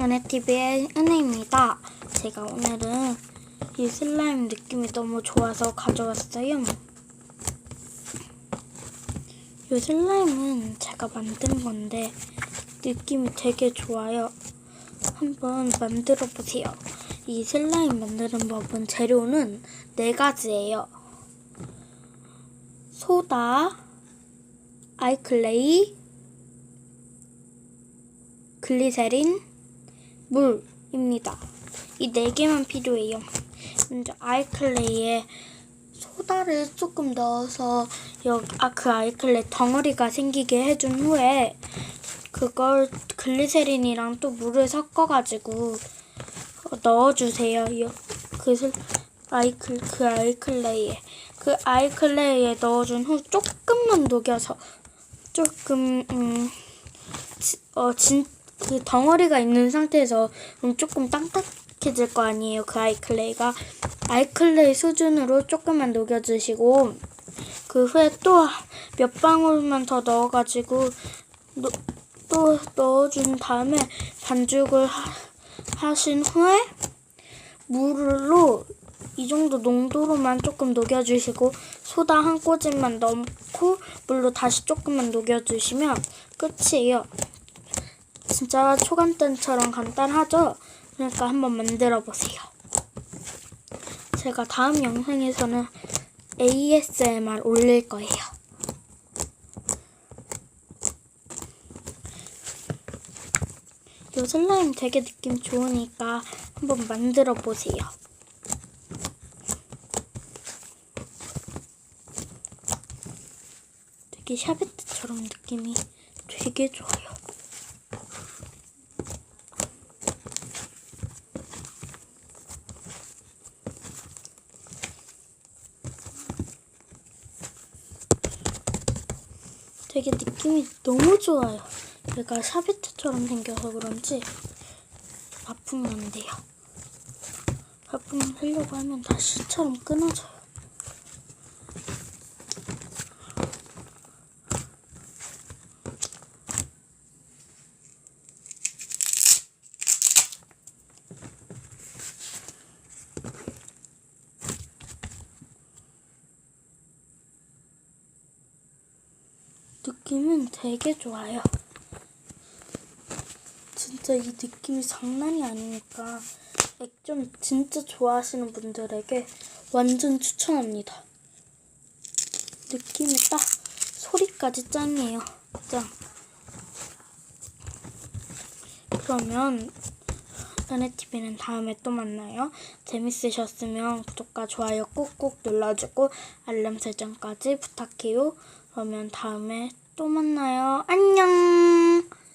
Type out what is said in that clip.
은혜TV의 은혜입니다. 제가 오늘은 이 슬라임 느낌이 너무 좋아서 가져왔어요. 이 슬라임은 제가 만든 건데 느낌이 되게 좋아요. 한번 만들어 보세요. 이 슬라임 만드는 법은 재료는 네 가지예요. 소다, 아이클레이, 글리세린, 물입니다. 이 네 개만 필요해요. 먼저 아이클레이에 소다를 조금 넣어서 아그 아이클레이 덩어리가 생기게 해준 후에 그걸 글리세린이랑 또 물을 섞어가지고 넣어주세요. 이- 그 슬- 아이클 그 아이클레이에 그 아이클레이에 넣어준 후 조금만 녹여서 조금 음, 음어진 그 덩어리가 있는 상태에서 음, 조금 딱딱해질 거 아니에요. 그 아이클레이가 아이클레이 수준으로 조금만 녹여주시고 그 후에 또 몇 방울만 더 넣어가지고 노- 또 넣어준 다음에 반죽을 하, 하신 후에 물로 이 정도 농도로만 조금 녹여주시고 소다 한 꼬집만 넣고 물로 다시 조금만 녹여주시면 끝이에요. 진짜 초간단처럼 간단하죠? 그러니까 한번 만들어 보세요. 제가 다음 영상에서는 ASMR 올릴 거예요. 요 슬라임 되게 느낌 좋으니까 한번 만들어 보세요. 되게 샤베트처럼 느낌이 되게 좋아요. 되게 느낌이 너무 좋아요. 얘가 샤베트처럼 생겨서 그런지 바쁘면 안 돼요. 바쁘면 하려고 하면 다 실처럼 끊어져요. 느낌은 되게 좋아요. 진짜 이 느낌이 장난이 아니니까 액션 진짜 좋아하시는 분들에게 완전 추천합니다. 느낌이 딱 소리까지 짱이에요. 짱. 그러면 은혜TV는 다음에 또 만나요. 재밌으셨으면 구독과 좋아요 꾹꾹 눌러주고 알람 설정까지 부탁해요. 그러면 다음에 또 만나요. 안녕!